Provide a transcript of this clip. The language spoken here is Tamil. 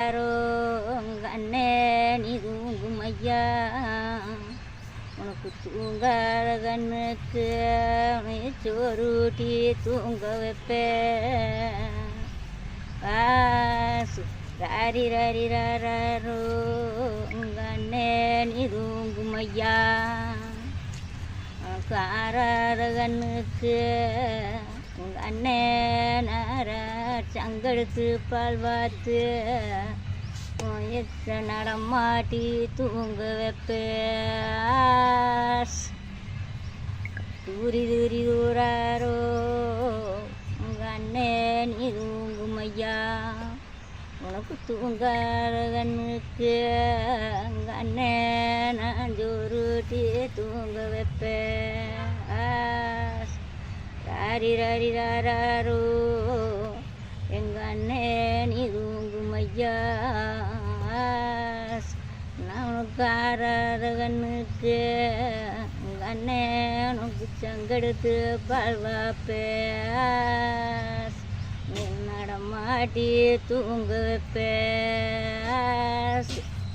யாரோ உங்க அண்ணே நீ தூங்கும் ஐயா. உனக்கு தூங்காத கண்ணுக்கு உன்னை சோறுட்டி தூங்க வைப்பேன் ராரி ராரி ராரோ உங்க அண்ணே நீ தூங்கும் ஐயா. உனக்கு ஆறாத கண்ணுக்கு உங்க அண்ணன் ஆற சங்கெடுத்து பால் பார்த்து எத்த நடமாட்டி தூங்க வைப்பேன் தூரி தூரி தூராரோ உங்க அண்ணே நீ தூங்கும் ஐயா. உனக்கு தூங்காத கண்ணுக்கு உங்க அண்ணே நான் ஜோருட்டி தூங்க வைப்பேன் ராரி ராரி ராரோ எங்க அண்ணே நீ தூங்கும் ஐயா நான் கண்ணுக்கு உங்க அண்ணே உனக்கு சங்கெடுத்து பால் நீ நடமாட்டி தூங்க வைப்பேன்